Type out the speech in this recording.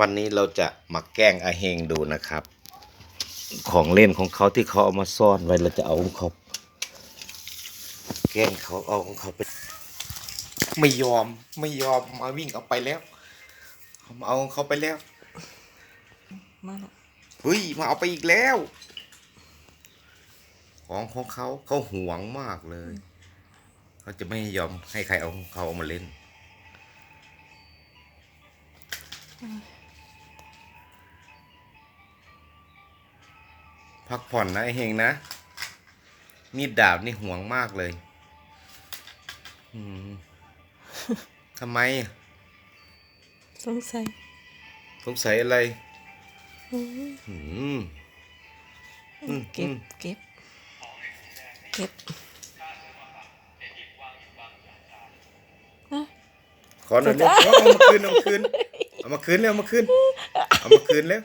วันนี้เราจะมาแกล้งอาเฮงดูนะครับ ของเล่นของเขาที่เขาเอามาซ่อนไว้เราจะเอาของเขาแกล้งเขาเอาของเขาไป ไม่ยอมไม่ยอมมาวิ่งเอาไปแล้วมาเอาของเขาไปแล้วมาละเฮ้ยมาเอาไปอีกแล้ว ของของเขาเขาหวงมากเลย เขาจะไม่ยอมให้ใครเอาของเขาเอามาเล่น พักผ่อนนะไอ้เฮงนะ มีดดาบนี่ห่วงมากเลยอืมทำไม สงสัย สงสัยอะไรอืมอืมอืมเก็อืบมเก็บ เก็บอะขอหน่อยเร็วเอามาคืนเอามาคืน เอามาคืนเร็วเอามาคืน เอามาคืนเร็ว